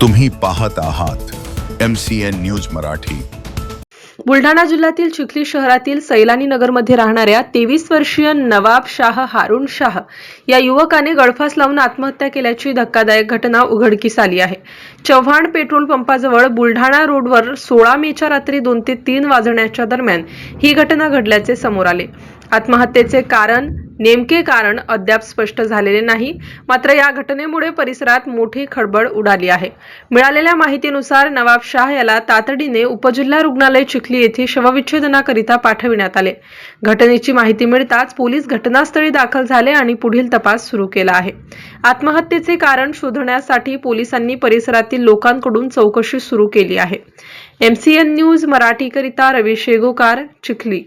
तुम्ही पाहत आहात M C N news Marathi. Buldhana जिल्ह्यातील चिखली शहरातील सैलानी नगरमध्ये राहणाऱ्या तेवीस वर्षीय नवाब शाह हारून शाह या युवकाने गळफास लावून आत्महत्या केल्याची धक्कादायक घटना उघडकीस आली आहे. चव्हाण पेट्रोल पंपाजवळ बुलढाणा रोडवर सोळा मेच्या रात्री दोन ते तीन वाजण्याच्या दरम्यान ही घटना घडल्याचे समोर आले. आत्महत्येचे कारण नेमके कारण अद्याप स्पष्ट झालेले नाही. मात्र या घटनेमुळे परिसरात मोठी खळबळ उडाली आहे. मिळालेल्या माहितीनुसार नवाब शाह याला तातडीने उपजिल्हा रुग्णालय चिखली येथे शवविच्छेदनाकरिता पाठविण्यात आले. घटनेची माहिती मिळताच पोलीस घटनास्थळी दाखल झाले आणि पुढील तपास सुरू केला आहे. आत्महत्येचे कारण शोधण्यासाठी पोलिसांनी परिसरातील लोकांकडून चौकशी सुरू केली आहे. एमसीएन न्यूज मराठीकरिता रवी शेगोकार चिखली.